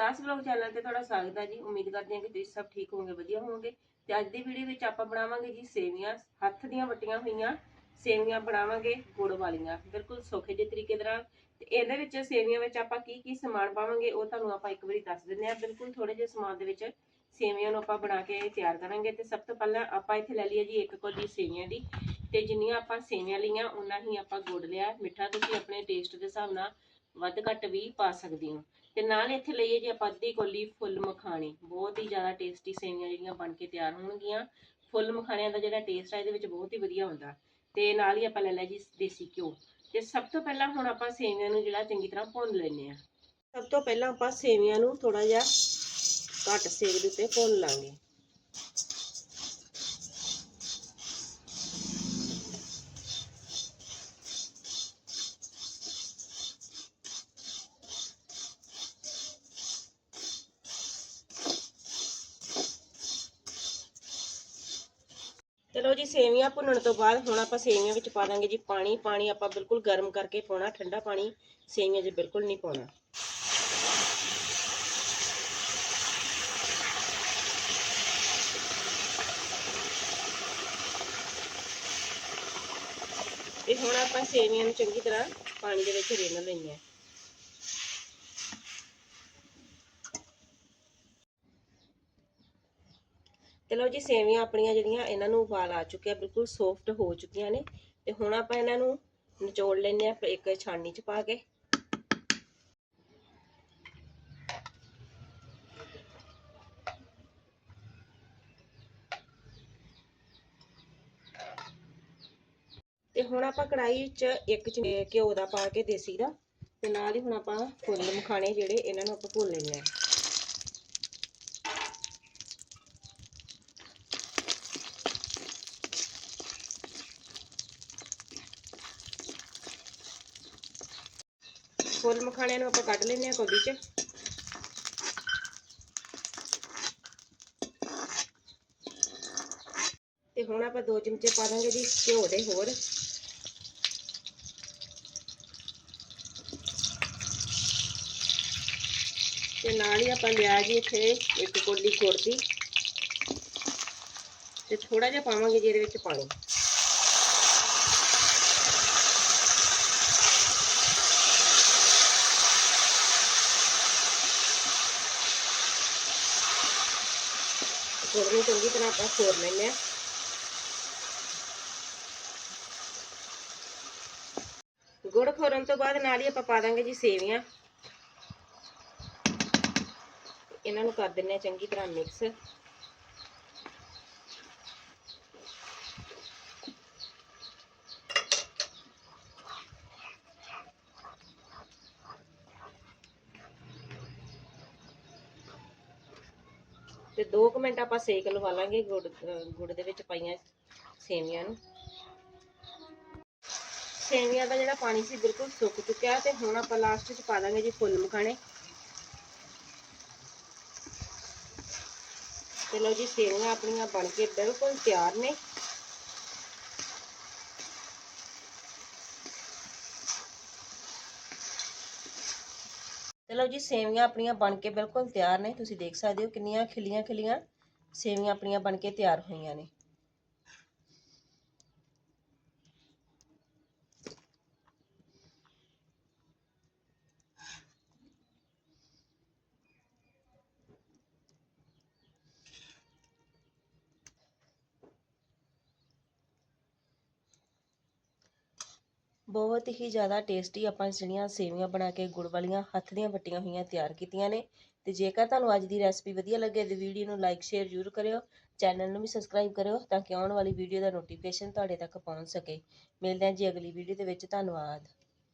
ਅਵਤਾਸ vlog channel ਤੇ ਤੁਹਾਡਾ ਸਵਾਗਤ ਹੈ ਜੀ। ਉਮੀਦ ਕਰਦੇ ਹਾਂ ਕਿ ਤੁਸੀਂ ਸਭ ਠੀਕ ਹੋਵੋਗੇ, ਵਧੀਆ ਹੋਵੋਗੇ। ਤੇ ਅੱਜ ਦੀ ਵੀਡੀਓ ਵਿੱਚ ਆਪਾਂ ਬਣਾਵਾਂਗੇ ਜੀ ਸੇਵੀਆਂ, ਹੱਥ ਦੀਆਂ ਵੱਟੀਆਂ ਹੋਈਆਂ। ਸੇਵੀਆਂ ਬਣਾਵਾਂਗੇ ਗੁੜ ਵਾਲੀਆਂ, ਬਿਲਕੁਲ ਸੌਖੇ ਜਿਹੇ ਤਰੀਕੇ ਦੇ ਨਾਲ। ਤੇ ਇਹਦੇ ਵਿੱਚ ਸੇਵੀਆਂ ਵਿੱਚ ਆਪਾਂ ਕੀ ਕੀ ਸਮਾਨ ਪਾਵਾਂਗੇ, ਉਹ ਤੁਹਾਨੂੰ ਆਪਾਂ ਇੱਕ ਵਾਰੀ ਦੱਸ ਦਿੰਦੇ ਹਾਂ। ਬਿਲਕੁਲ ਥੋੜੇ ਜਿਹੇ ਸਮਾਨ ਦੇ ਵਿੱਚ ਸੇਵੀਆਂ ਨੂੰ ਆਪਾਂ ਬਣਾ ਕੇ ਤਿਆਰ ਕਰਾਂਗੇ। ਤੇ ਸਭ ਤੋਂ ਪਹਿਲਾਂ ਆਪਾਂ ਇੱਥੇ ਲੈ ਲਈਏ ਜੀ ਇੱਕ ਕੋਲੀ ਸੇਵੀਆਂ ਦੀ। ਤੇ ਜਿੰਨੀਆਂ ਆਪਾਂ ਸੇਵੀਆਂ ਲਈਆਂ ਉਹਨਾਂ ਹੀ ਆਪਾਂ ਗੁੜ ਲਿਆ। ਮਿੱਠਾ ਤੁਸੀਂ ਆਪਣੇ ਟੇਸਟ ਦੇ ਹਿਸਾਬ ਨਾਲ ਵੱਧ ਘੱਟ ਵੀ ਪਾ ਸਕਦੇ ਹੋ। ਤੇ ਨਾਲ ਇੱਥੇ ਲਈਏ ਜੀ ਆਪਾਂ ਅੱਧੀ ਕੋਲੀ ਫੁੱਲ ਮਖਾਣੇ। ਬਹੁਤ ਹੀ ਜ਼ਿਆਦਾ ਟੇਸਟੀ ਸੇਵੀਆਂ ਜਿਹੜੀਆਂ ਬਣ ਕੇ ਤਿਆਰ ਹੋਣਗੀਆਂ। ਫੁੱਲ ਮਖਾਣਿਆਂ ਦਾ ਜਿਹੜਾ ਟੇਸਟ ਆ, ਇਹਦੇ ਵਿੱਚ ਬਹੁਤ ਹੀ ਵਧੀਆ ਹੁੰਦਾ। ਤੇ ਨਾਲ ਹੀ ਆਪਾਂ ਲੈ ਲਿਆ ਜੀ ਦੇਸੀ ਘਿਓ। ਤੇ ਸਭ ਤੋਂ ਪਹਿਲਾਂ ਹੁਣ ਆਪਾਂ ਸੇਵੀਆਂ ਨੂੰ ਜਿਹੜਾ ਚੰਗੀ ਤਰ੍ਹਾਂ ਭੁੰਨ ਲੈਂਦੇ ਆ ਸਭ ਤੋਂ ਪਹਿਲਾਂ ਆਪਾਂ ਸੇਵੀਆਂ ਨੂੰ ਥੋੜਾ ਜਿਹਾ ਘੱਟ ਸੇਕ ਦੇ ਉੱਤੇ ਭੁੰਨ ਲਾਂਗੇ। ਚਲੋ ਜੀ, ਸੇਵੀਆਂ ਭੁੰਨਣ ਤੋਂ ਬਾਅਦ ਹੁਣ ਆਪਾਂ ਸੇਵੀਆਂ ਵਿੱਚ ਪਾ ਦਾਂਗੇ ਜੀ ਪਾਣੀ। ਪਾਣੀ ਆਪਾਂ ਬਿਲਕੁਲ ਗਰਮ ਕਰਕੇ ਪਾਉਣਾ, ਠੰਡਾ ਪਾਣੀ। ਸੇਵੀਆਂ 'ਚ ਬਿਲਕੁਲ ਨਹੀਂ ਪਾਉਣਾ। ਤੇ ਹੁਣ ਆਪਾਂ ਸੇਵੀਆਂ ਨੂੰ ਚੰਗੀ ਤਰ੍ਹਾਂ ਪਾਣੀ ਦੇ ਵਿੱਚ ਰਿੰਨ ਲੈਣੀਆਂ ਚਲੋ ਜੀ, ਸੇਵੀਆਂ ਆਪਣੀਆਂ ਜਿਹੜੀਆਂ ਇਹਨਾਂ ਨੂੰ ਉਬਾਲ ਆ ਚੁੱਕਿਆ, ਬਿਲਕੁਲ ਸੌਫਟ ਹੋ ਚੁੱਕੀਆਂ ਨੇ। ਤੇ ਹੁਣ ਆਪਾਂ ਇਹਨਾਂ ਨੂੰ ਨਿਚੋੜ ਲੈਣੇ ਆ ਇੱਕ ਛਾਣੀ 'ਚ ਪਾ ਕੇ। ਤੇ ਹੁਣ ਆਪਾਂ ਕੜਾਈ ਚ ਇੱਕ ਚਮਚ ਘਿਓ ਦਾ ਪਾ ਕੇ, ਦੇਸੀ ਦਾ। ਤੇ ਨਾਲ ਹੀ ਹੁਣ ਆਪਾਂ ਫੁੱਲ ਮਖਾਣੇ ਜਿਹੜੇ, ਇਹਨਾਂ ਨੂੰ ਆਪਾਂ ਭੁੰਨ ਲੈਣੇ ਆ ਫੁੱਲ ਮਖਾਣਿਆਂ ਨੂੰ ਆਪਾਂ ਕੱਢ ਲੈਂਦੇ ਆ ਕੋਲੀ 'ਚ। ਤੇ ਹੁਣ ਆਪਾਂ ਦੋ ਚਮਚੇ ਪਾ ਦਾਂਗੇ ਜੀ ਘਿਓ ਦੇ ਹੋਰ। ਤੇ ਨਾਲ ਹੀ ਆਪਾਂ ਲਿਆ ਜੀ ਇੱਥੇ ਇੱਕ ਕੋਲੀ ਗੁੜ ਦੀ। ਤੇ ਥੋੜਾ ਜਿਹਾ ਪਾਵਾਂਗੇ ਜੀ ਇਹਦੇ ਵਿੱਚ ਪਾਣੀ। ਗੁੜ ਨੂੰ ਚੰਗੀ ਤਰ੍ਹਾਂ ਆਪਾਂ ਖੋਰ ਲੈਂਦੇ ਆ ਗੁੜ ਖੋਰਨ ਤੋਂ ਬਾਅਦ ਨਾਲ ਹੀ ਆਪਾਂ ਪਾ ਦਾਂਗੇ ਜੀ ਸੇਵੀਆਂ। ਇਹਨਾਂ ਨੂੰ ਕਰ ਦਿੰਨੇ ਆ ਚੰਗੀ ਤਰ੍ਹਾਂ ਮਿਕਸ। ਤੇ 2 ਮਿੰਟ ਆਪਾਂ ਸੇਕ ਲਵਾ ਲਾਂਗੇ ਗੁੜ ਗੁੜ ਦੇ ਵਿੱਚ ਪਾਈਆਂ ਸੇਵੀਆਂ ਨੂੰ। ਸੇਵੀਆਂ ਦਾ ਜਿਹੜਾ ਪਾਣੀ ਸੀ ਬਿਲਕੁਲ ਸੁੱਕ ਚੁੱਕਿਆ ਤੇ ਹੁਣ ਆਪਾਂ ਲਾਸਟ ਵਿੱਚ ਪਾ ਦਾਂਗੇ ਜੀ ਫੁੱਲ ਮਖਾਣੇ। ਚਲੋ ਜੀ, ਸੇਵੀਆਂ ਆਪਣੀਆਂ ਬਣ ਕੇ ਬਿਲਕੁਲ ਤਿਆਰ ਨੇ। ਚਲੋ ਜੀ, ਸੇਵੀਆਂ ਆਪਣੀਆਂ ਬਣ ਕੇ ਬਿਲਕੁਲ ਤਿਆਰ ਨੇ। ਤੁਸੀਂ ਦੇਖ ਸਕਦੇ ਹੋ ਕਿੰਨੀਆਂ ਖਿਲੀਆਂ ਖਿਲੀਆਂ ਸੇਵੀਆਂ ਆਪਣੀਆਂ ਬਣ ਕੇ ਤਿਆਰ ਹੋਈਆਂ ਨੇ। ਬਹੁਤ ਹੀ ਜ਼ਿਆਦਾ ਟੇਸਟੀ ਆਪਾਂ ਜਿਹੜੀਆਂ ਸੇਵੀਆਂ ਬਣਾ ਕੇ ਗੁੜ ਵਾਲੀਆਂ ਹੱਥ ਦੀਆਂ ਵੱਟੀਆਂ ਹੋਈਆਂ ਤਿਆਰ ਕੀਤੀਆਂ ਨੇ। ਤੇ ਜੇਕਰ ਤੁਹਾਨੂੰ ਅੱਜ ਦੀ ਰੈਸਪੀ ਵਧੀਆ ਲੱਗੇ ਤੇ ਵੀਡੀਓ ਨੂੰ ਲਾਈਕ ਸ਼ੇਅਰ ਜ਼ਰੂਰ ਕਰਿਓ। ਚੈਨਲ ਨੂੰ ਵੀ ਸਬਸਕ੍ਰਾਈਬ ਕਰਿਓ ਤਾਂ ਕਿ ਆਉਣ ਵਾਲੀ ਵੀਡੀਓ ਦਾ ਨੋਟੀਫਿਕੇਸ਼ਨ ਤੁਹਾਡੇ ਤੱਕ ਪਹੁੰਚ ਸਕੇ। ਮਿਲਦੇ ਹਾਂ ਜੀ ਅਗਲੀ ਵੀਡੀਓ ਦੇ ਵਿੱਚ। ਧੰਨਵਾਦ।